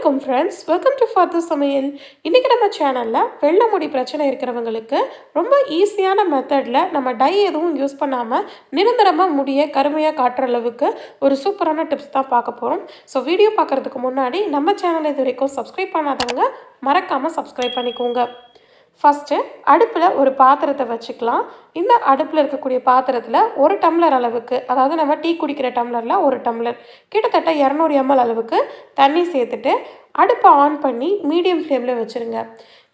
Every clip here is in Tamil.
வணக்கம் ஃப்ரெண்ட்ஸ் வெல்கம் டு ஃபாத்து சமையல். இன்றைக்கி நம்ம சேனலில் வெள்ளை முடி பிரச்சனை இருக்கிறவங்களுக்கு ரொம்ப ஈஸியான மெத்தடில் நம்ம டை எதுவும் யூஸ் பண்ணாமல் நிரந்தரமாக முடியை கருமையாக காட்டுற அளவுக்கு ஒரு சூப்பரான டிப்ஸ் தான் பார்க்க போகிறோம் ஸோ வீடியோ பார்க்குறதுக்கு முன்னாடி நம்ம சேனலை இது வரைக்கும் சப்ஸ்கிரைப் பண்ணாதவங்க மறக்காமல் சப்ஸ்கிரைப் பண்ணிக்கோங்க. ஃபஸ்ட்டு அடுப்பில் ஒரு பாத்திரத்தை வச்சுக்கலாம். இந்த அடுப்பில் இருக்கக்கூடிய பாத்திரத்தில் ஒரு டம்ளர் அளவுக்கு அதாவது நம்ம டீ குடிக்கிற டம்ளரில் ஒரு டம்ளர் கிட்டத்தட்ட இரநூறு எம்எல் அளவுக்கு தண்ணி சேர்த்துட்டு அடுப்பை ஆன் பண்ணி மீடியம் ஃப்ளேமில் வச்சுருங்க.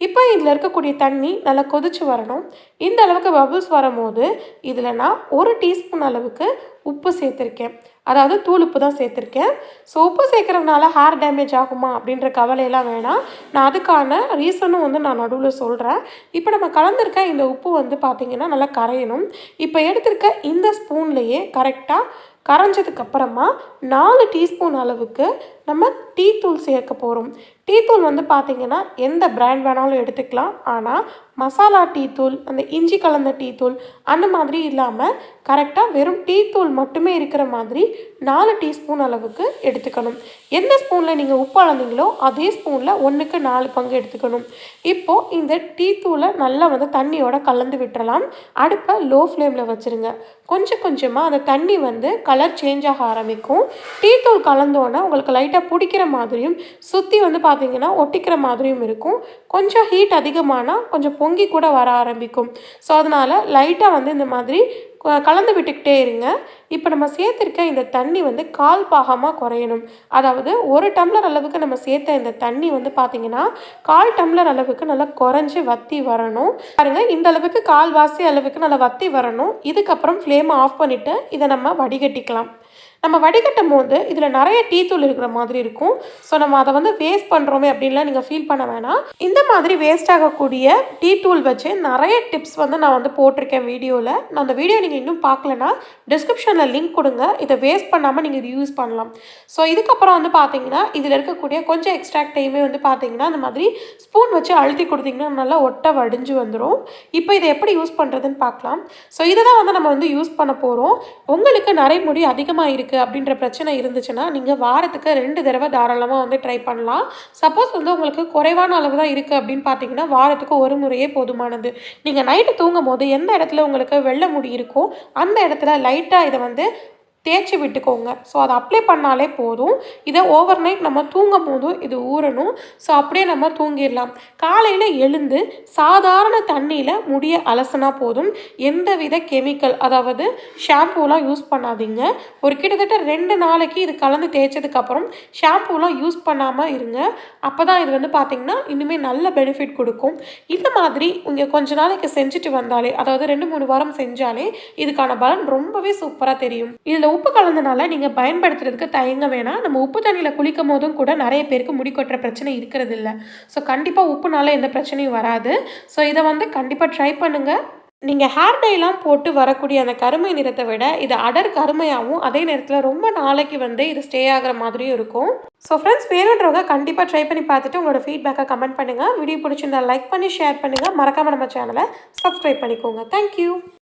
இப்போ இதில் இருக்கக்கூடிய தண்ணி நல்லா கொதிச்சு வரணும். இந்த அளவுக்கு பபுள்ஸ் வரும்போது இதில் நான் ஒரு டீஸ்பூன் அளவுக்கு உப்பு சேர்த்துருக்கேன். அதாவது தூள் உப்பு தான் சேர்த்துருக்கேன். ஸோ உப்பு சேர்க்குறதுனால ஹேர் டேமேஜ் ஆகுமா அப்படின்ற கவலையெல்லாம் வேணாம். நான் அதுக்கான ரீசனும் வந்து நான் நடுவில் சொல்கிறேன் இப்போ நம்ம கலந்துருக்க இந்த உப்பு வந்து பார்த்திங்கன்னா நல்லா கரையணும். இப்போ எடுத்திருக்க இந்த ஸ்பூன்லேயே கரெக்டாக கரைஞ்சதுக்கப்புறமா நாலு டீஸ்பூன் அளவுக்கு நம்ம டீ தூள் சேர்க்க போகிறோம் டீ தூள் வந்து பார்த்திங்கன்னா எந்த பிராண்ட் வேணாலும் எடுத்துக்கலாம். ஆனால் மசாலா டீ தூள் அந்த இஞ்சி கலந்த டீ தூள் அந்த மாதிரி இல்லாமல் கரெக்டாக வெறும் டீ தூள் மட்டுமே இருக்கிற மாதிரி நாலு டீஸ்பூன் அளவுக்கு எடுத்துக்கணும். எந்த ஸ்பூனில் நீங்கள் உப்பு அளந்தீங்களோ அதே ஸ்பூனில் ஒன்றுக்கு நாலு பங்கு எடுத்துக்கணும். இப்போது இந்த டீ தூளை நல்லா வந்து தண்ணியோட கலந்து விட்டுறலாம். அடுப்பை லோ ஃப்ளேமில் வச்சுருங்க. கொஞ்சம் கொஞ்சமாக அந்த தண்ணி வந்து கலர் சேஞ்ச் ஆக ஆரம்பிக்கும். டீ தூள் கலந்தோன்னே உங்களுக்கு லைட்டாக பிடிக்கிற மாதிரியும் சுற்றி வந்து பார்த்திங்கன்னா ஒட்டிக்கிற மாதிரியும் இருக்கும். கொஞ்சம் ஹீட் அதிகமானால் கொஞ்சம் பொங்கி கூட வர ஆரம்பிக்கும். ஸோ அதனால் லைட்டாக வந்து இந்த மாதிரி கலந்து விட்டுக்கிட்டே இருங்க. இப்போ நம்ம சேர்த்துருக்க இந்த தண்ணி வந்து கால் பாகமாக குறையணும். அதாவது ஒரு டம்ளர் அளவுக்கு நம்ம சேர்த்த இந்த தண்ணி வந்து பார்த்திங்கன்னா கால் டம்ளர் அளவுக்கு நல்லா குறைஞ்சி வத்தி வரணும். பாருங்கள் இந்த அளவுக்கு கால்வாசி அளவுக்கு நல்லா வத்தி வரணும். இதுக்கப்புறம் ஃப்ளேமை ஆஃப் பண்ணிவிட்டு இதை நம்ம வடிகட்டிக்கலாம். நம்ம வடிகட்டும் போது இதில் நிறைய டீ தூள் இருக்கிற மாதிரி இருக்கும். ஸோ நம்ம அதை வந்து வேஸ்ட் பண்ணுறோமே அப்படின்லாம் நீங்கள் ஃபீல் பண்ண வேணாம். இந்த மாதிரி வேஸ்ட் ஆகக்கூடிய டீ தூள் வச்சு நிறைய டிப்ஸ் வந்து நான் வந்து போட்டிருக்கேன் வீடியோவில் நான் அந்த வீடியோ நீங்கள் இன்னும் பார்க்கலனா டிஸ்கிரிப்ஷனில் லிங்க் கொடுங்க. இதை வேஸ்ட் பண்ணாமல் நீங்கள் இது யூஸ் பண்ணலாம். ஸோ இதுக்கப்புறம் வந்து பார்த்தீங்கன்னா இதில் இருக்கக்கூடிய கொஞ்சம் எக்ஸ்ட்ராக்டையுமே வந்து பார்த்தீங்கன்னா அந்த மாதிரி ஸ்பூன் வச்சு அழுத்தி கொடுத்தீங்கன்னா நல்லா ஒட்ட வடிஞ்சு வந்துடும் இப்போ இதை எப்படி யூஸ் பண்ணுறதுன்னு பார்க்கலாம். ஸோ இதை தான் வந்து நம்ம வந்து யூஸ் பண்ண போகிறோம் உங்களுக்கு நரைமுடி அதிகமாக இருக்குது இருக்குது அப்படின்ற பிரச்சனை இருந்துச்சுன்னா நீங்கள் வாரத்துக்கு ரெண்டு தடவை தாராளமாக வந்து ட்ரை பண்ணலாம். சப்போஸ் வந்து உங்களுக்கு குறைவான அளவு தான் இருக்குது அப்படின்னு பார்த்தீங்கன்னா வாரத்துக்கு ஒரு முறையே போதுமானது. நீங்கள் நைட்டு தூங்கும் போது எந்த இடத்துல உங்களுக்கு வெள்ளை முடி இருக்கோ அந்த இடத்துல லைட்டாக இதை வந்து தேய்ச்சி விட்டுக்கோங்க. ஸோ அதை அப்ளை பண்ணாலே போதும். இதை ஓவர் நைட் நம்ம தூங்கும் போதும் இது ஊறணும். ஸோ அப்படியே நம்ம தூங்கிடலாம். காலையில் எழுந்து சாதாரண தண்ணியில் முடிய அலசினா போதும். எந்த வித கெமிக்கல் அதாவது ஷாம்பூலாம் யூஸ் பண்ணாதீங்க. ஒரு கிட்டத்தட்ட ரெண்டு நாளைக்கு இது கலந்து தேய்ச்சதுக்கப்புறம் ஷாம்பூலாம் யூஸ் பண்ணாமல் இருங்க. அப்போ தான் இது வந்து பார்த்திங்கன்னா இன்னுமே நல்ல பெனிஃபிட் கொடுக்கும். இந்த மாதிரி இங்கே கொஞ்ச நாளைக்கு செஞ்சுட்டு வந்தாலே அதாவது ரெண்டு மூணு வாரம் செஞ்சாலே இதுக்கான பலன் ரொம்பவே சூப்பராக தெரியும். இதில் உப்பு கலந்தனால நீங்கள் பயன்படுத்துறதுக்கு தயங்க வேணாம். நம்ம உப்பு தண்ணியில் குளிக்கும் போதும் கூட நிறைய பேருக்கு முடி கொட்டுற பிரச்சனை இருக்கிறது இல்லை. ஸோ கண்டிப்பாக உப்புனால எந்த பிரச்சனையும் வராது. ஸோ இதை வந்து கண்டிப்பாக ட்ரை பண்ணுங்கள் நீங்கள் ஹேர் டைலாம் போட்டு வரக்கூடிய அந்த கருமை நிறத்தை விட இது அடர் கருமையாகவும் அதே நேரத்தில் ரொம்ப நாளைக்கு வந்து இது ஸ்டே ஆகிற மாதிரியும் இருக்கும். ஸோ ஃப்ரெண்ட்ஸ் வேணுன்றவங்க கண்டிப்பாக ட்ரை பண்ணி பார்த்துட்டு உங்களோட ஃபீட்பேக்கை கமெண்ட் பண்ணுங்கள் வீடியோ பிடிச்சிருந்தா லைக் பண்ணி ஷேர் பண்ணுங்கள் மறக்காமல் நம்ம சேனலை சப்ஸ்கிரைப் பண்ணிக்கோங்க. தேங்க்யூ